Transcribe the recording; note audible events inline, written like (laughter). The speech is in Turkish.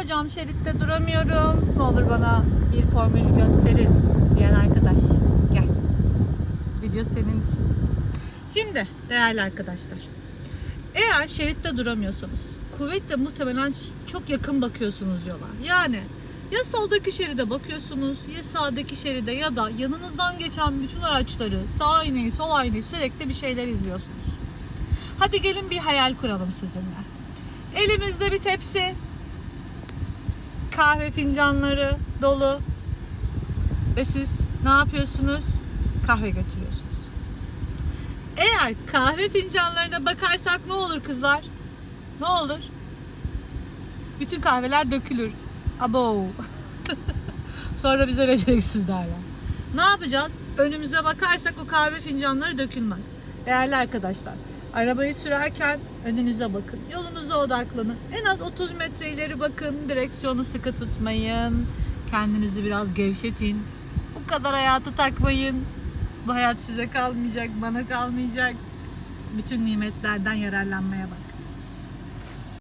Hocam şeritte duramıyorum. Ne olur bana bir formülü gösterin diyen arkadaş. Gel. Video senin için. Şimdi değerli arkadaşlar. Eğer şeritte duramıyorsanız kuvvetle muhtemelen çok yakın bakıyorsunuz yola. Yani ya soldaki şeride bakıyorsunuz ya sağdaki şeride ya da yanınızdan geçen bütün araçları sağ aynayı sol aynayı sürekli bir şeyler izliyorsunuz. Hadi gelin bir hayal kuralım sizinle. Elimizde bir tepsi, kahve fincanları dolu ve siz ne yapıyorsunuz? Kahve götürüyorsunuz. Eğer kahve fincanlarına bakarsak ne olur kızlar? Ne olur? Bütün kahveler dökülür. Abo. (laughs) Sonra bize beceriksiz derler. Ne yapacağız? Önümüze bakarsak o kahve fincanları dökülmez. Değerli arkadaşlar, arabayı sürerken önünüze bakın. Yolunuza odaklanın. En az 30 metre ileri bakın. Direksiyonu sıkı tutmayın. Kendinizi biraz gevşetin. Bu kadar hayatı takmayın. Bu hayat size kalmayacak, bana kalmayacak. Bütün nimetlerden yararlanmaya bak.